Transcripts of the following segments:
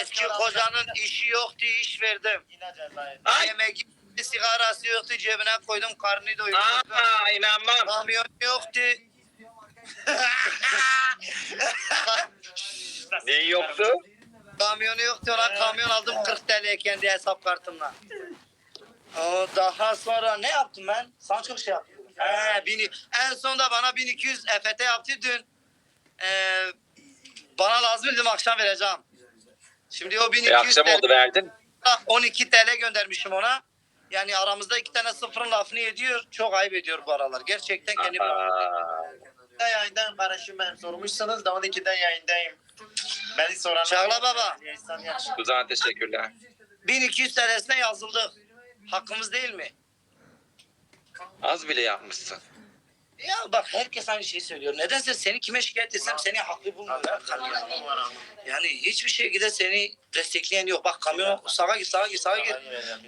Eski kocanın işi yoktu iş verdim. Ay. Yemek sigarası yoktu cebine koydum karnını doyurdum. Aa inanmam. Kamyon yoktu. Neyi yoktu? Kamyonu yoktu ona kamyon aldım 40 TL kendi hesap kartımla. O daha sonra ne yaptım ben? Sana çok şey yaptım. He, bin, en son da bana 1200 EFT yaptı dün. Ee, bana lazım dedim akşam vereceğim. Şimdi o E, 1200 akşam TL oldu verdin. 12 TL göndermişim ona. Yani aramızda iki tane sıfırın lafını ediyor. Çok ayıp ediyor bu aralar. Gerçekten kendi Aa, Ben yayındayım kardeşim benim sormuşsanız da 12'den yayındayım. Beni soran. Çağla baba. Kuzan teşekkürler. 1200 TL'sine yazıldık. Hakkımız değil mi? Az bile yapmışsın. Ya bak herkes aynı şeyi söylüyor. Nedense seni kime şikayet etsem seni haklı bulmuyor. Yani hiçbir şekilde seni destekleyen yok. Bak kamyon sağa git sağa git sağa git.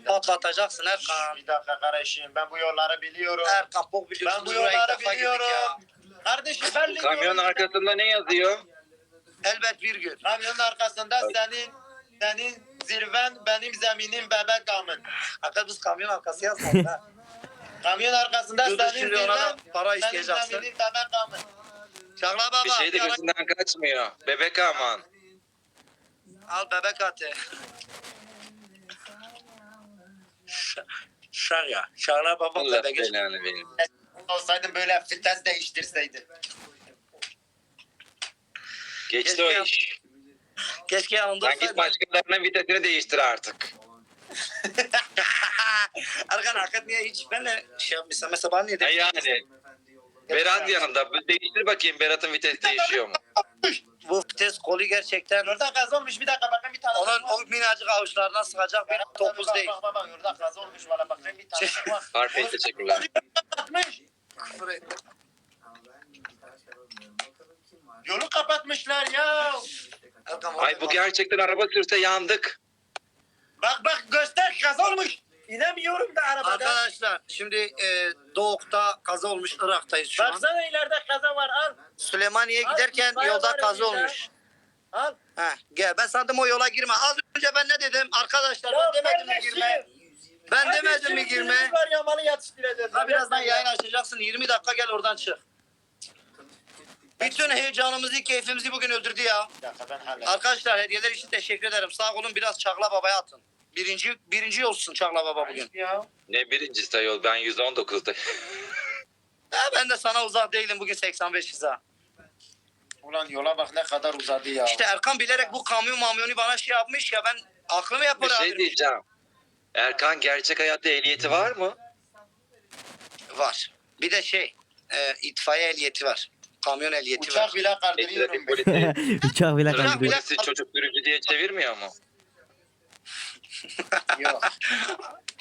Patlatacaksın Erkan. Bir dakika kardeşim ben bu yolları biliyorum. Erkan bok biliyorsun. Ben bu yolları biliyorum. Kardeşim ben Kamyonun arkasında ne yazıyor? Elbet bir gün. Kamyonun arkasında senin senin zirven benim zeminim bebek amın. Hatta biz kamyon arkası yazmadık ha. Kamyon arkasında Dur, dur, senin şimdi ona da zirven para benim isteyeceksin. amın. Çağla baba. Bir şey de yara- gözünden kaçmıyor. Bebek aman. Al bebek atı. Ş- Şaka. Çağla baba Allah bebek. belanı verin. Olsaydım böyle fites değiştirseydi. Geçti o iş. Keşke yanında Sen git olsaydın. başkalarının vitesini değiştir artık. Erkan hakikat niye hiç benle şey yapmışsın? Mesela bana niye Ha de- yani. Berat yanında. Bir Değiştir bakayım Berat'ın vitesi değişiyor mu? Bu vites kolu gerçekten Orada gaz olmuş bir dakika bakın bir tane. onun o minnacık avuçlarından sıkacak bir topuz bak, değil. Bak bak bak gaz olmuş valla bakın bir tane var. Harfi teşekkürler. Kapatmış. Yolu kapatmışlar ya. Erkan, Ay bu gerçekten araba sürse yandık. Bak bak göster gaz olmuş. İnemiyorum da arabada. Arkadaşlar şimdi e, Doğuk'ta kaza olmuş Irak'tayız şu an. Baksana ileride kaza var al. Süleymaniye Al, giderken bayağı yolda var kaza önünde. olmuş. Al. Heh, gel ben sandım o yola girme. Az önce ben ne dedim? Arkadaşlar Ya ben demedim mi girme? Ben Hadi demedim mi girme? Var ya malı yatıştıracağız. Ha birazdan yayın açacaksın. 20 dakika gel oradan çık. Bütün heyecanımızı, keyfimizi bugün öldürdü ya. Bir dakika ben hallederim. Arkadaşlar hediyeler için teşekkür ederim. Sağ olun biraz Çağla Baba'ya atın. Birinci, birinci olsun Çağla Baba bugün. Ya. Ne birincisi ayol ben 119'da. Ha, ben de sana uzak değilim bugün 85 hıza. Ulan yola bak ne kadar uzadı ya. İşte Erkan bilerek bu kamyon mamyonu bana şey yapmış ya ben aklımı Bir yapar şey diyeceğim. Erkan gerçek hayatta ehliyeti var mı? Var. Bir de şey e, itfaiye ehliyeti var. Kamyon ehliyeti Uçak var. bile Trafik kaldırıyorum. ben. polisi, Uçak bile trafik Uçak bile- polisi çocuk sürücü diye çevirmiyor mu? Yok.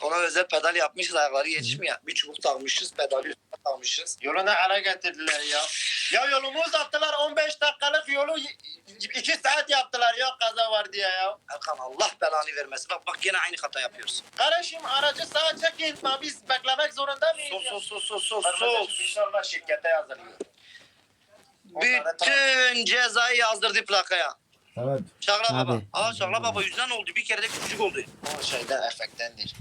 Ona özel pedal yapmışız ayakları yetişmiyor. Bir çubuk takmışız pedali üstüne takmışız. Yolu ne hale getirdiler ya. Ya yolumu uzattılar 15 dakikalık yolu 2 saat yaptılar ya kaza var diye ya. Erkan Allah belanı vermesin. Bak bak yine aynı hata yapıyorsun. Kardeşim aracı sağa çekin. Ma Biz beklemek zorunda mıyız? Sus ya? sus sus sus sus Arkadaşım inşallah şirkete yazılıyor. Bütün cezayı yazdırdı plakaya. Evet. Çağla Abi. baba. Aa Çağla baba yüzden oldu. Bir kere de küçük oldu. O şeyden efektendir.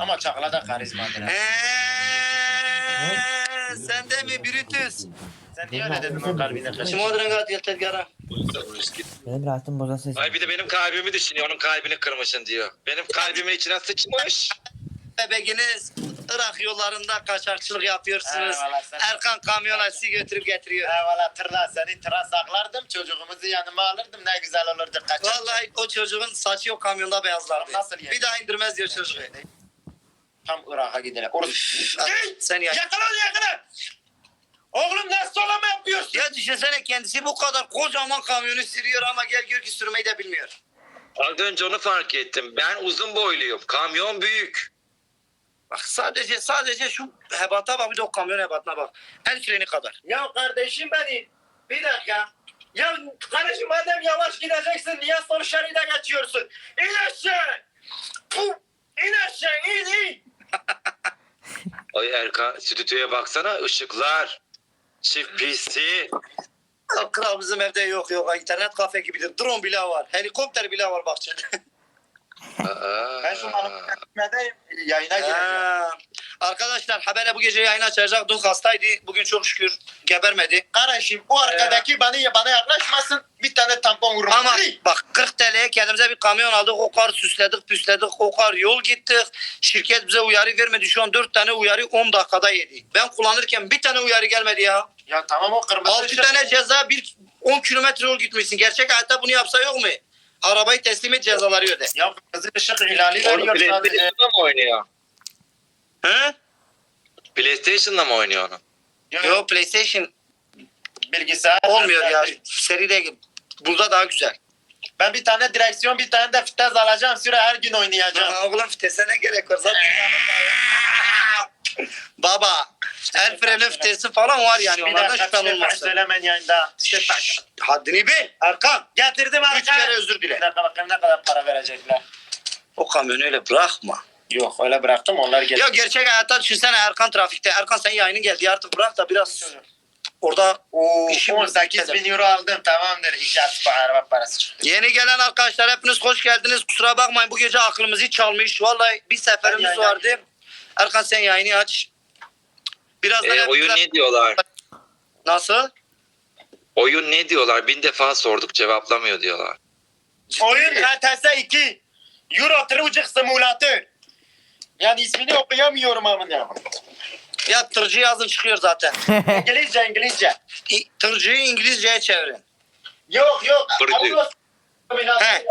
Ama çakla da karizmadır. Eee, sen de mi Brutus? Sen niye öyle dedin o kalbine kaçın? Şimdi odana kat gel tezgara. Benim rahatım bozan ses. Ay bir de benim kalbimi düşünüyor. Onun kalbini kırmışsın diyor. Benim kalbimin içine sıçmış. Bebekiniz Irak yollarında kaçakçılık yapıyorsunuz. Eyvallah sen. Erkan kamyona sizi götürüp getiriyor. Eyvallah tırla seni tıra saklardım çocuğumuzu yanıma alırdım ne güzel olurdu kaçak. Vallahi o çocuğun saçı yok kamyonda beyazlardı. Nasıl yani? Bir daha indirmez diyor çocuğu. Tam Irak'a gidelim. Orası. Üf, Sen ya. Yakala onu yakala. Oğlum ne solama yapıyorsun? Ya düşünsene kendisi bu kadar kocaman kamyonu sürüyor ama gel gör ki sürmeyi de bilmiyor. Az önce onu fark ettim. Ben uzun boyluyum. Kamyon büyük. Bak sadece sadece şu hebata bak bir de o kamyon hebatına bak. El freni kadar. Ya kardeşim beni. Bir dakika. Ya kardeşim madem yavaş gideceksin niye sol şeride geçiyorsun? İn aşağı. Puh! İn aşağı in in. Ay Erkan stüdyoya baksana ışıklar. Çift PC. Kral bizim evde yok yok. İnternet kafe gibidir. Drone bile var. Helikopter bile var bahçede. Ben şu an. Yayına gireceğim. Arkadaşlar Habele bu gece yayın açacak. Dün hastaydı. Bugün çok şükür gebermedi. Kardeşim bu arkadaki bana bana yaklaşmasın. Bir tane tampon vururum. Ama bak 40 TL'ye kendimize bir kamyon aldık. O kadar süsledik püsledik. O kadar yol gittik. Şirket bize uyarı vermedi. Şu an 4 tane uyarı 10 dakikada yedi. Ben kullanırken bir tane uyarı gelmedi ya. Ya tamam o kırmızı 6 ışık- tane ceza bir 10 kilometre yol gitmişsin. Gerçek hayatta bunu yapsa yok mu? Arabayı teslim et cezaları öde. Ya kırmızı ışık ihlali Onu veriyor sadece. PlayStation'da mı oynuyor? He? PlayStation'da mı oynuyor onu? Yok, Yok PlayStation bilgisayar. olmuyor ya. Seri de burada daha güzel. Ben bir tane direksiyon bir tane de vites alacağım. Süre her gün oynayacağım. Aa, Oğlum vitese ne gerek var zaten. Baba el freni vitesi falan var yani bir onlardan şüphen bir olmasın. söylemen yayında. Şşş, Haddini bil. Erkan getirdim Üç kere Erkan. özür Bir dile. dakika bakayım ne kadar para verecekler. O kamyonu öyle bırakma. Yok öyle bıraktım onlar getirdi. Ya gerçek hayatta düşünsene Erkan trafikte. Erkan senin yayının geldi artık bırak da biraz orada İşim 18 bin euro aldım tamamdır. Aspa araba parası çıktı. Yeni gelen arkadaşlar hepiniz hoş geldiniz. Kusura bakmayın bu gece aklımızı çalmış. Vallahi bir seferimiz vardı. Erkan sen yayını aç. Birazdan E, oyun ne diyorlar? Nasıl? Oyun ne diyorlar? Bin defa sorduk cevaplamıyor diyorlar. Oyun ETS 2. Euro Trucik Simulator. Yani ismini okuyamıyorum amına. Ya tırcı yazın çıkıyor zaten. İngilizce İngilizce. İ- Tırcıyı İngilizceye çevirin. Yok yok. Simulator. He.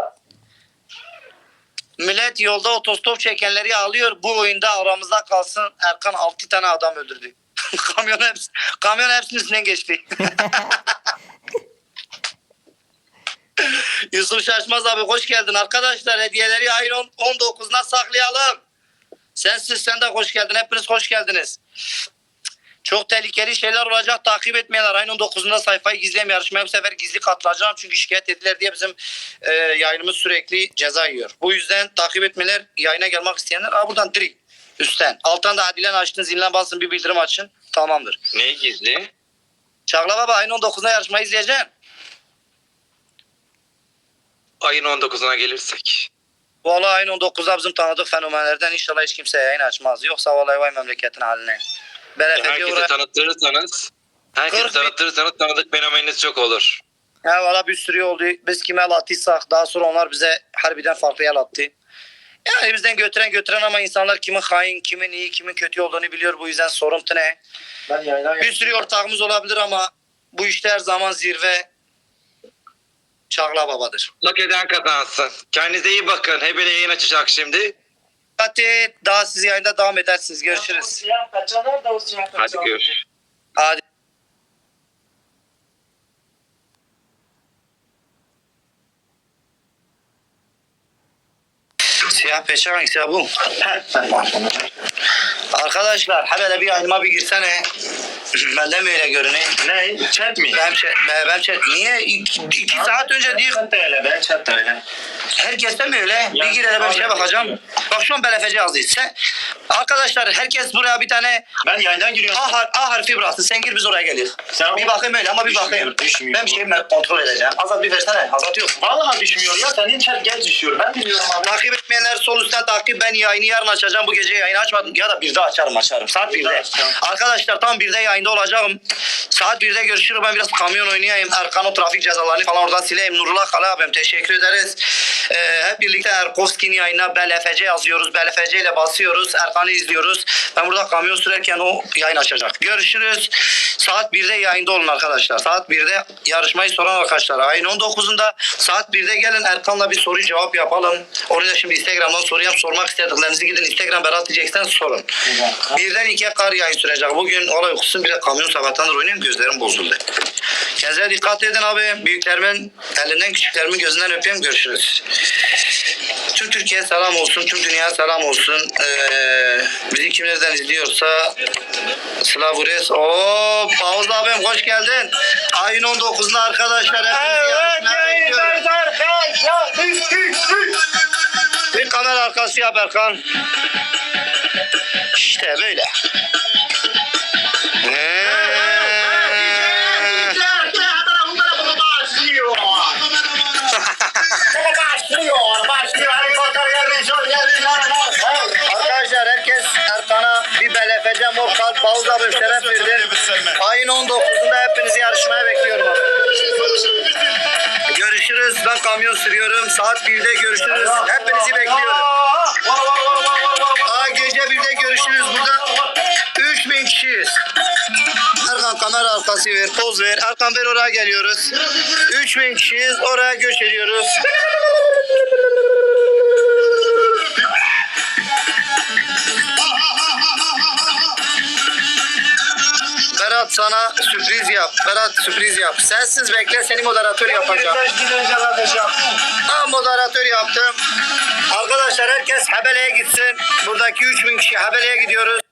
Millet yolda otostop çekenleri alıyor. Bu oyunda aramızda kalsın. Erkan 6 tane adam öldürdü. kamyon hepsi, kamyon hepsinin üstünden geçti. Yusuf Şaşmaz abi hoş geldin. Arkadaşlar hediyeleri ayın 19'una saklayalım. Sensiz sen de hoş geldin. Hepiniz hoş geldiniz. Çok tehlikeli şeyler olacak. Takip etmeyenler ayın 19'unda sayfayı gizleyem yarışmaya bu sefer gizli katılacağım. Çünkü şikayet ettiler diye bizim e, yayınımız sürekli ceza yiyor. Bu yüzden takip etmeler yayına gelmek isteyenler. Aa buradan direkt üstten. Alttan da adilen açtın zilden basın bir bildirim açın. Tamamdır. Ne gizli? Çağla baba ayın 19'unda yarışmayı izleyeceksin. Ayın 19'una gelirsek. Vallahi ayın 19'da bizim tanıdık fenomenlerden inşallah hiç kimse yayın açmaz. Yoksa vallahi vay memleketin haline. Ben efendim Herkese oraya... tanıtırsanız Herkese Kırk bin- tanıtırsanız tanıdık fenomeniniz çok olur. Ya valla bir sürü oldu. Biz kime el attıysak daha sonra onlar bize harbiden farklı el attı. Yani bizden götüren götüren ama insanlar kimin hain, kimin iyi, kimin kötü olduğunu biliyor. Bu yüzden sorumtu ne? Ben yayına Bir sürü ortağımız olabilir ama bu işte her zaman zirve Çağla Baba'dır. Hak eden kazansın. Kendinize iyi bakın. Hebele yayın açacak şimdi. Hadi daha siz yayında devam edersiniz. Görüşürüz. Hadi görüşürüz. Hadi. Siyah peşe hangisi ya bu? Arkadaşlar hele bir yayınıma bir girsene. Bende mi öyle görünüyor? Ne? Chat mi? Ben chat, ben, ben chat. Niye? İki, iki saat önce değil. Chat de öyle ben chat de öyle. Herkeste mi öyle? Bir Ya, gir hele ben bir şeye bakacağım. Bak şu an belefeci yazdı. Sen, arkadaşlar herkes buraya bir tane Ben yayından giriyorum. A, har- A harfi bıraksın. Sen gir biz oraya geliyoruz. Sen- bir bakayım öyle ama bir Düşmüyor, bakayım. düşmüyor. Ben bir şeyi ben kontrol edeceğim. Azat bir versene. Azat yok. Vallahi düşmüyor ya senin geç düşüyor. Ben biliyorum abi. Takip etmeyenler sol üstten takip. Ben yayını yarın açacağım. Bu gece yayını açmadım. Ya da birde açarım açarım. Saat Birde birde. açacağım. Arkadaşlar tam birde yayında olacağım. Saat birde görüşürüz. Ben biraz kamyon oynayayım. Erkan o trafik cezalarını falan oradan sileyim. Nurullah Kala abim teşekkür ederiz. Ee, hep birlikte Erkovski'nin yayına BLFC yazıyoruz. BLFC ile basıyoruz. Erkan'ı izliyoruz. Ben burada kamyon sürerken o yayın açacak. Görüşürüz. Saat 1'de yayında olun arkadaşlar. Saat 1'de yarışmayı soran arkadaşlar. Ayın 19'unda saat 1'de gelin Erkan'la bir soru cevap yapalım. Onu da şimdi Instagram'dan sorayım. Sormak istediklerinizi gidin Instagram Berat diyeceksen sorun. Birden ikiye kar yayın sürecek. Bugün olay okusun bir de kamyon sabahtandır oynuyorum gözlerim bozuldu. Kendinize dikkat edin abi. Büyüklerimin elinden küçüklerimin gözünden öpeyim. Görüşürüz. Tüm Türkiye selam olsun. Tüm dünya selam olsun. Ee, bizi kim nereden izliyorsa Slavures. Oo, Bağız abim hoş geldin. Ayın 19'unda arkadaşlar. hepinizi yarışmaya bekliyorum. arkadaşlar. Üç, üç, üç. Bir kamera arkası yap Erkan. İşte böyle. Ee, Kamyon sürüyorum. Saat 1'de görüşürüz. Hepinizi bekliyorum. Aa gece 1'de görüşürüz. Burada 3000 kişiyiz. Erkan kamera arkası ver, poz ver. Erkan ver oraya geliyoruz. 3000 kişiyiz. Oraya göç ediyoruz. Berat sana sürpriz yap. Berat sürpriz yap. Sensiz bekle seni moderatör yapacağım. Ha, moderatör yaptım. Arkadaşlar herkes Hebele'ye gitsin. Buradaki 3000 kişi Hebele'ye gidiyoruz.